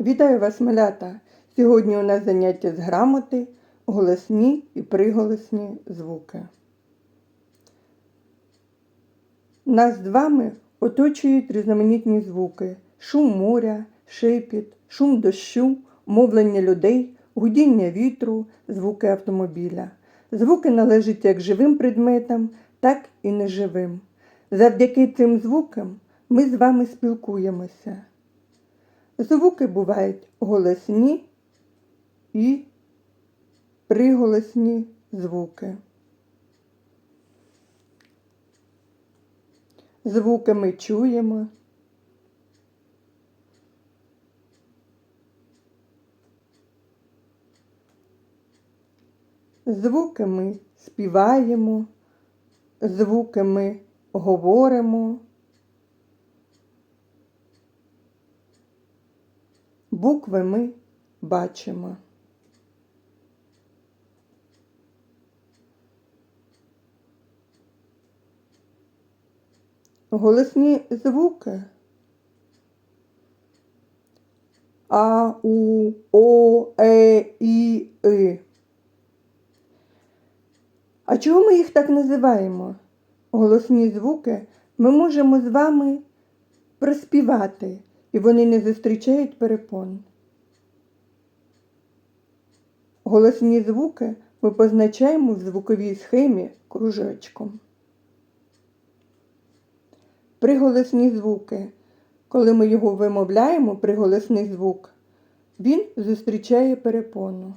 Вітаю вас, малята! Сьогодні у нас заняття з грамоти, голосні і приголосні звуки. Нас з вами оточують різноманітні звуки: шум моря, шепіт, шум дощу, мовлення людей, гудіння вітру, звуки автомобіля. Звуки належать як живим предметам, так і неживим. Завдяки цим звукам ми з вами спілкуємося. Звуки бувають голосні і приголосні звуки. Звуки ми чуємо. Звуки ми співаємо, звуки ми говоримо. Букви ми бачимо. Голосні звуки А, У, О, Е, І, И. А чого ми їх так називаємо? Голосні звуки ми можемо з вами проспівати, і вони не зустрічають перепон. Голосні звуки ми позначаємо в звуковій схемі кружечком. Приголосні звуки. Коли ми його вимовляємо, приголосний звук, він зустрічає перепону.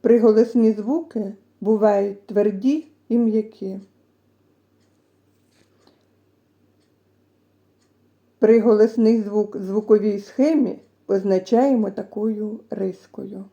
Приголосні звуки бувають тверді і м'які. Приголосний звук звуковій схемі позначаємо такою рискою.